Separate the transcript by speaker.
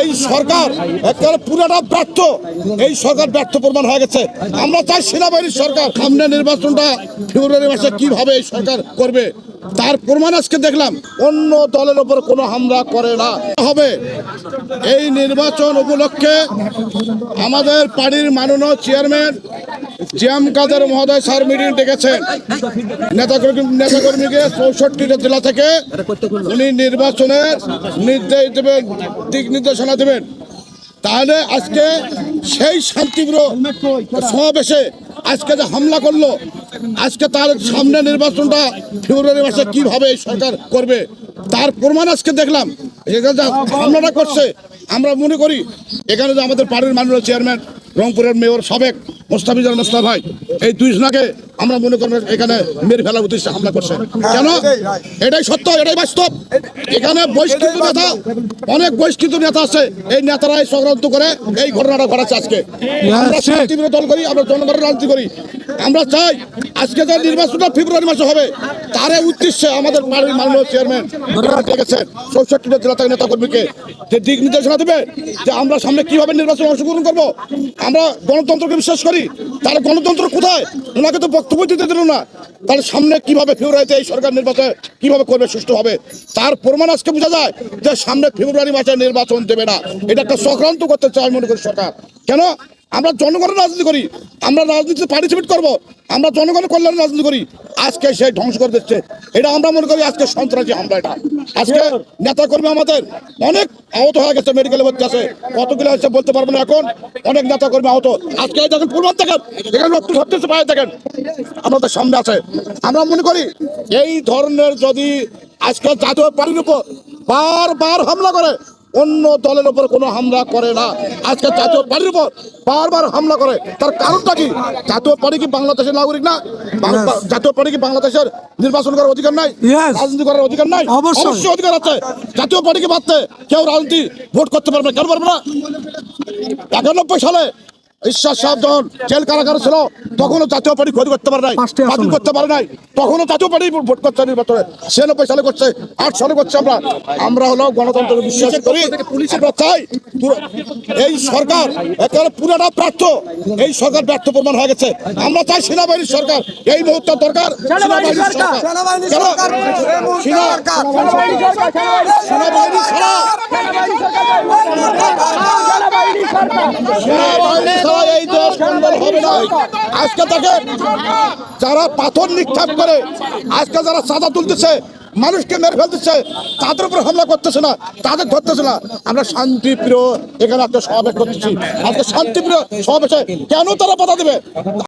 Speaker 1: এই সরকার একেবারে পুরাটা ব্যর্থ। এই সরকার ব্যর্থ প্রমাণ হয়ে গেছে। আমরা চাই সেনাবাহিনীর সরকার সামনে নির্বাচনটা ফেব্রুয়ারি মাসে কীভাবে এই সরকার করবে, তার প্রমাণ আজকে দেখলাম। অন্য দলের ওপর কোনো হামলা করে না। হবে। এই নির্বাচন উপলক্ষে আমাদের পার্টির মাননীয় চেয়ারম্যান জিয়াম কাদের মহোদয় স্যার মিটিং ডেকেছেন। নেতাকর্মী নেতাকর্মীকে চৌষট্টিটা জেলা থেকে উনি নির্বাচনের নির্দেশ দেবেন, দিক নির্দেশনা দেবেন। তাহলে আজকে সেই শান্তিপ্রিয় সমাবেশে আজকে যে হামলা করল, আজকে তার সামনে নির্বাচনটা ফেব্রুয়ারি মাসে কীভাবে সরকার করবে, তার প্রমাণ আজকে দেখলাম। এখানে যা হামলাটা করছে, আমরা মনে করি এখানে যে আমাদের পার্টির মাননীয় চেয়ারম্যান রংপুরের মেয়র সাবেক মোস্তাফিজার মোস্তাফ ভাই এই দুই জনাকে আমরা মনে করব এখানে মেরে ফেলার উদ্দেশ্যে হামলা করছে। কেন? এটাই সত্য এটাই বাস্তব। এখানে বহিষ্কৃত নেতা অনেক বহিষ্কৃত নেতা আছে। এই নেতারাই সংক্রান্ত করে এই ঘটনাটা ঘটাচ্ছে আজকে। আমরা শান্তিপ্রিয় দল করি আমরা জনগণের রাজনীতি করি। আমরা চাই আজকে যে নির্বাচনটা ফেব্রুয়ারি মাসে হবে তার উদ্দেশ্যে আমাদের মাননীয় চেয়ারম্যান ডেকেছেন চৌষট্টিটা জেলা থেকে নেতা কর্মীকে যে দিক নির্দেশনা দেবে যে আমরা সামনে কীভাবে নির্বাচন অংশগ্রহণ করব, আমরা গণতন্ত্রকে বিশ্বাস করি, তাহলে গণতন্ত্র কোথায়? ওনাকে তো বক্তব্য দিতে দিল না। তাহলে সামনে কীভাবে ফেব্রুয়ারিতে এই সরকার নির্বাচন কীভাবে করবে, সুষ্ঠু হবে? তার প্রমাণ আজকে বোঝা যায় যে সামনে ফেব্রুয়ারি মাসে নির্বাচন দেবে না। এটা একটা চক্রান্ত করতে চায় মনে করি সরকার। কেন? আমরা জনগণের রাজনীতি করি আমরা রাজনীতিতে পার্টিসিপেট করব আমরা জনগণের কল্যাণে রাজনীতি করি। আজকে সে ধ্বংস করে দিচ্ছে। এটা আমরা মনে করি আজকে সন্ত্রাসী হামলা এটা। আজকে নেতা কর্মী আমাদের অনেক আহত হয়ে গেছে মেডিকেলে ভর্তি আছে। কতগুলো হয়েছে বলতে পারব না এখন। অনেক নেতা কর্মী আহত। আজকে দেখেন প্রমাণ দেখেন এখানে রক্ত সত্যি পায়ে দেখেন। আমাদের সামনে আছে। আমরা মনে করি এই ধরনের যদি আজকে জাতীয় পার্টির উপর বারবার হামলা করে অন্য দলের উপর কোনো হামলা করে না। আজকে জাতীয় পার্টির উপর বারবার হামলা করে। তার কারণটা কি? জাতীয় পার্টি কি বাংলাদেশের নাগরিক না? জাতীয় পার্টি কি বাংলাদেশের নির্বাচন করার অধিকার নাই. রাজনীতি করার অধিকার নাই?
Speaker 2: অবশ্যই।
Speaker 1: অধিকার আছে। জাতীয় পার্টিকে বাদতে কেউ রাজনীতি ভোট করতে পারবে কেন পারবে না? একানব্বই সালে ঈশ্বর সাহেব যখন জেল কারাগারে ছিল তখনও জাতীয় পার্টি ক্ষতি করতে পারে নাই বাতিল করতে পারে নাই তখনও জাতীয় পার্টি ভোট করতে নির্বাচনে ছিয়ানব্বই সালে করছে আট সালে করছে আমরা। আমরা হলো গণতন্ত্রকে বিশ্বাস করি আমরা চাই এই সরকার একেবারে পুরোটা ব্যর্থ। এই সরকার ব্যর্থ প্রমাণ হয়ে গেছে। আমরা চাই সেনাবাহিনীর সরকার। এই মুহূর্তে দরকার সেনাবাহিনীর সরকার। সেনাবাহিনী ছাড়া সেনাবাহিনী ছাড়া এই দেশ মন্ডল হবে না আজকে তাকে যারা পাথর নিক্ষেপ করে আজকে যারা চাঁদা তুলতেছে মানুষকে মেরে ফেলতেছে তাদের উপর হামলা করতেছে না তাদের ধরতেছে না। আমরা শান্তিপ্রিয় এখানে একটা সমাবেশ করতেছি। আজকে শান্তিপ্রিয় সমাবেশে কেন তারা বাধা দেবে?